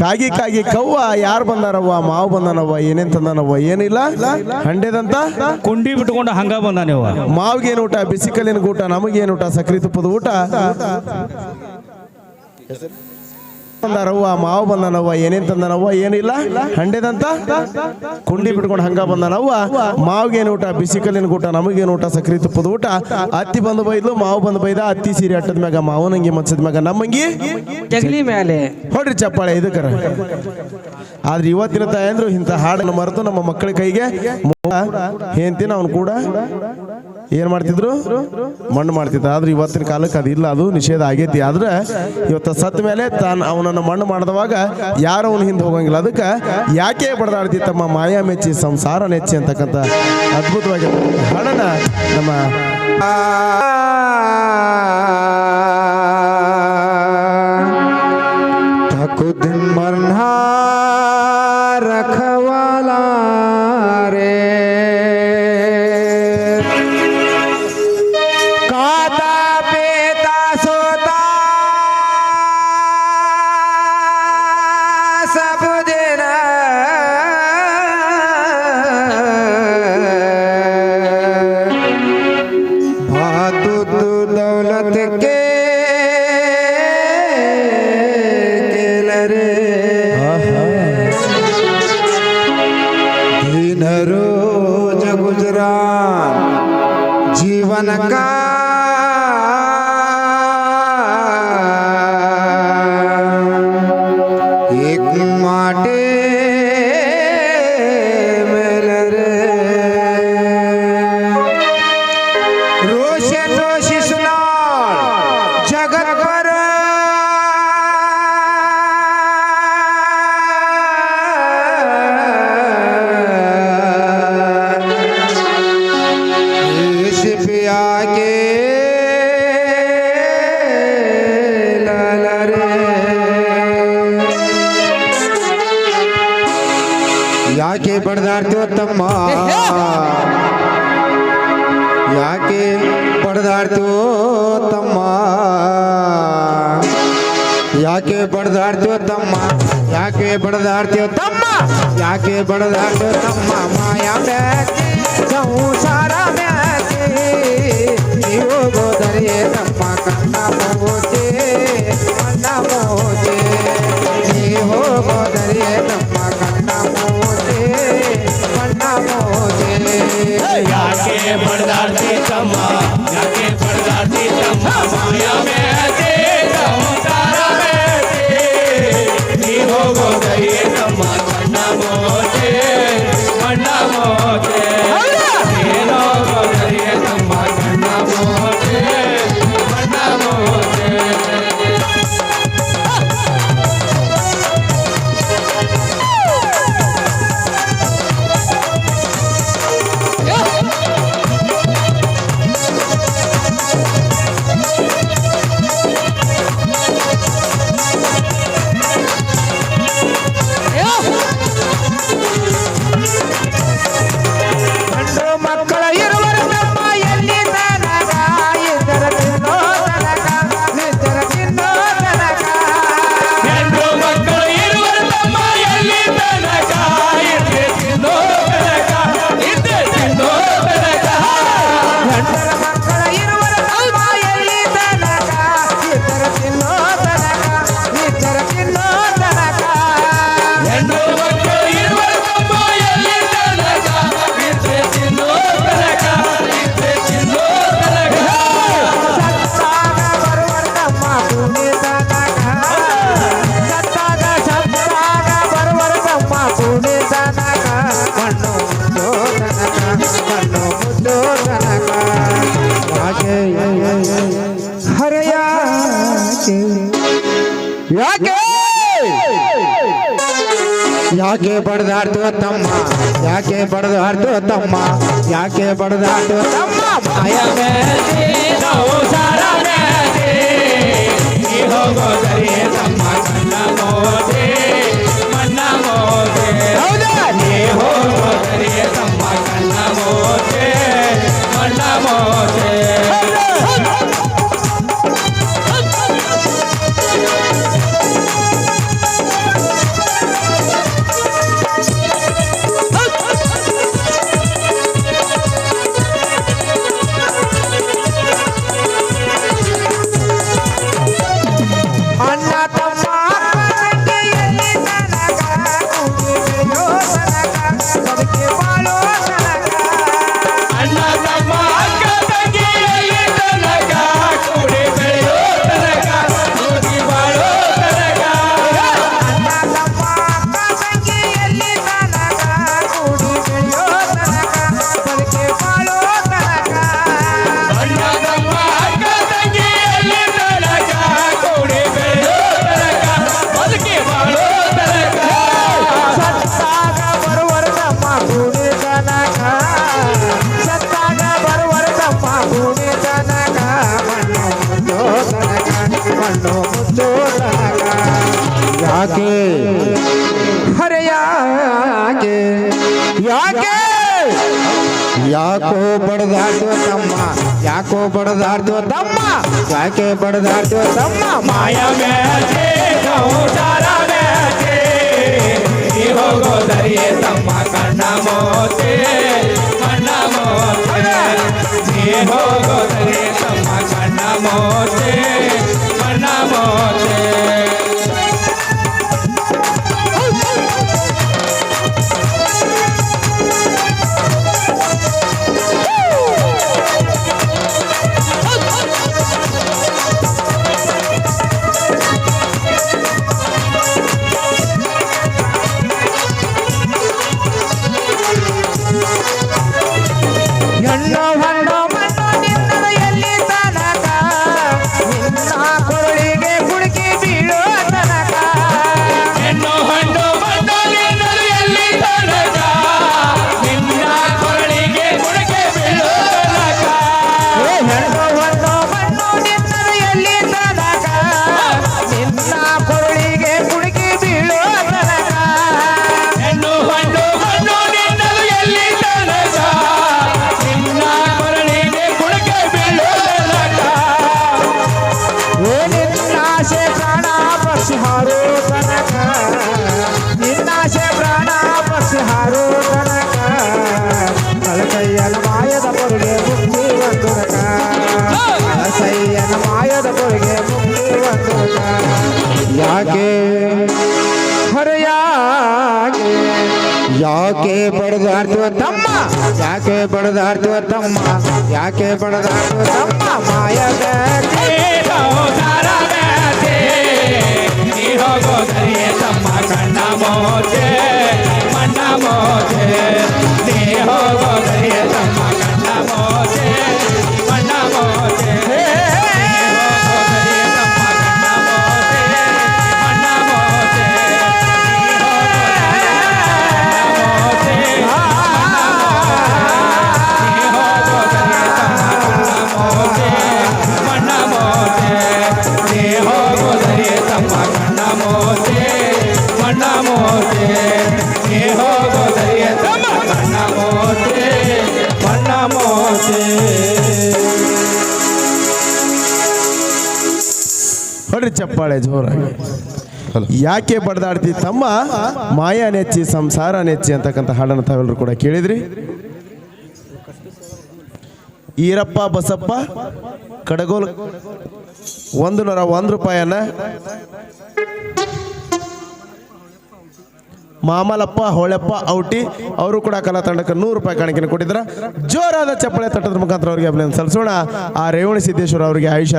ಕಾಗಿ ಕಾಗಿ ಕವ್ವ ಯಾರು ಬಂದಾರವ್ವ ಮಾವು ಬಂದಾನವ್ವ? ಏನೇನ್ ತಂದಾನವ್ವ? ಏನಿಲ್ಲ? ಹಂಡೆದಂತ? ಕುಂಡಿ ಬಿಟ್ಕೊಂಡು ಹಂಗ ಬಂದಾನವ ನೀವು ಮಾವಿಗೇನು ಊಟ? ಬಿಸಿಕಲ್ಲಿನ ಊಟ? ನಮಗೇನು ಊಟ? ಸಕ್ರಿ ತುಪ್ಪದ ಊಟ? ಬಂದಾರವ್ವ ಮಾವು ಬಂದನವ್ವ ಏನೇನ್ ತಂದನವ್ವ ಏನಿಲ್ಲ? ಹಂಡೆದಂತ? ಕುಂಡಿ ಬಿಟ್ಕೊಂಡು ಹಂಗ ಬಂದನವ್ವ. ಮಾವಿಗೇನು ಊಟ ಬಿಸಿಕಲ್ಲಿನ ಊಟ ನಮಗೇನು ಊಟ ಸಕ್ರಿ ತುಪ್ಪದ ಊಟ? ಅತ್ತಿ ಬಂದು ಬೈದ್ಲು ಮಾವು ಬಂದು ಬೈದ ಅತ್ತಿ ಸೀರೆ ಅಟ್ಟದ ಮ್ಯಾಗ ಮಾವನಂಗಿ ಮತ್ಸದ ಮ್ಯಾಗ ನಮ್ಮಂಗಿ ಜಗಲಿ ಮೇಲೆ ಹೊಡ್ರಿ ಚಪ್ಪಾಳೆ ಇದಕ್ಕರ. ಆದ್ರೆ ಇವತ್ತಿನ ತಾಯಂದ್ರು ಇಂಥ ಹಾಡನ್ನು ಮರೆತು ನಮ್ಮ ಮಕ್ಕಳ ಕೈಗೆ ಹೆಂತಿನ ಅವನು ಕೂಡ ಏನ್ ಮಾಡ್ತಿದ್ರು? ಮಣ್ಣು ಮಾಡ್ತಿದ್ರು. ಆದ್ರೆ ಇವತ್ತಿನ ಕಾಲಕ್ಕೆ ಅದಿಲ್ಲ ಅದು ನಿಷೇಧ ಆಗೈತಿ. ಆದ್ರೆ ಇವತ್ತು ಸತ್ತ ಮೇಲೆ ತಾನು ಅವನನ್ನು ಮಣ್ಣು ಮಾಡಿದವಾಗ ಯಾರು ಅವನ ಹಿಂದೆ ಹೋಗಂಗಿಲ್ಲ. ಅದಕ್ಕೆ ಯಾಕೆ ಬಡದಾಡ್ತಿ ತಮ್ಮ ಮಾಯಾ ಮೆಚ್ಚಿ, ಸಂಸಾರ ನೆಚ್ಚಿ ಅಂತಕ್ಕಂಥ ಅದ್ಭುತವಾಗಿ ಹಣನ ನಮ್ಮ दौलत के केल रे दिन रोज गुजरान जीवन का ಯಾಕೆ ಬಡ್ದಾಡ್ತೀವ ತಮ್ಮ ಯಾಕೆ ಬಡ್ದಾಡ್ತೀವೋ ತಮ್ಮ ಯಾಕೆ ಬಡ್ದಾಡ್ತೀವ ತಮ್ಮ ಯಾಕೆ ಬಡ್ದಾಡ್ತೀವ ತಮ್ಮ ಯಾಕೆ ಬಡ್ದಾಡ್ತೀವ ತಮ್ಮ ಯಾಕೆ ಬಡದಾಡ್ತಿ ತಮ್ಮ ಯಾಕೆ ಬಡದಾಡ್ತಿ ತಮ್ಮ ಮಾಯ ಯಾಕೆ ಹರೆಯ ಯಾಕೆ ಯಾಕೆ ಬಡ್ದಾಡ್ತು ತಮ್ಮ ಯಾಕೆ ಬಡ್ದಾಡ್ತು ತಮ್ಮ ಯಾಕೆ ಬಡ್ದಾಡ್ತು ತಮ್ಮ ಮಾಯ ಮೇತೆ ಸಂಸಾರ ಮೇತೆ ನೀ ಹೋಗೋದರಿ ಯಾಕೋ ಬಡದಾಡ್ತೀವ ತಮ್ಮ ಯಾಕೋ ಬಡದಾಡ್ತೀವ ತಮ್ಮ ಯಾಕೆ ಬಡದಾಡ್ತೀವ ತಮ್ಮ ಮಾಯ ಮಾಯ ಮ್ಯಾಚೆ ಸಂಸಾರ ಮ್ಯಾಚೆ ನೀ ಹೋಗೋ ದರಿಯೇ ತಮ್ಮ ಕಣ್ಣ ಮೋಚೆ ಯಾಕೆ ಬಡದಾಡ್ತೀವ ತಮ್ಮ ಯಾಕೆ ಬಡದಾಡ್ತೀವ ತಮ್ಮ ಯಾಕೆ ಬಡದಾಡ್ತೀವ ತಮ್ಮ ಮಾಯದ ಸಂಸಾರ ಮ್ಯಾಚೆ ನೀ ಹೋಗೋ ದರಿಯೇ ತಮ್ಮ ಕಣ್ಣ ಮೋಚೆ ಮಣ್ಣ ಮೋಚೆ ನೀ ಹೊಡ್ರಿ ಚಪ್ಪಾಳೆ ಜೋರಾಗಿ. ಯಾಕೆ ಬಡ್ದಾಡ್ತಿ? ತಮ್ಮ ಮಾಯ ನೆಚ್ಚಿ ಸಂಸಾರ ನೆಚ್ಚಿ ಅಂತಕ್ಕಂಥ ಹಾಡನ್ನು ತಾವೆಲ್ಲರೂ ಕೂಡ ಕೇಳಿದ್ರಿ. ಈರಪ್ಪ ಬಸಪ್ಪ ಕಡಗೋಲ್ ಒಂದು ನೂರ ಒಂದು ರೂಪಾಯನ್ನ ಮಾಮಲಪ್ಪ, ಹೊಳೆಪ್ಪ, ಔಟಿ, ಅವರು ಕೂಡ ಕಲಾ ತಂಡಕ್ಕೆ ನೂರು ರೂಪಾಯಿ ಕಾಣಿಕೆಯನ್ನು ಕೊಟ್ಟಿದ್ದಾರೆ. ಜೋರಾದ ಚಪ್ಪಳೆ ತಟ್ಟದ ಮುಖಾಂತರ ಅವರಿಗೆ ಅಭಿನಂದನೆ ಸಲ್ಲಿಸೋಣ. ಆ ರೇವಣ ಸಿದ್ದೇಶ್ವರ ಅವರಿಗೆ ಆಯುಷ್ಯ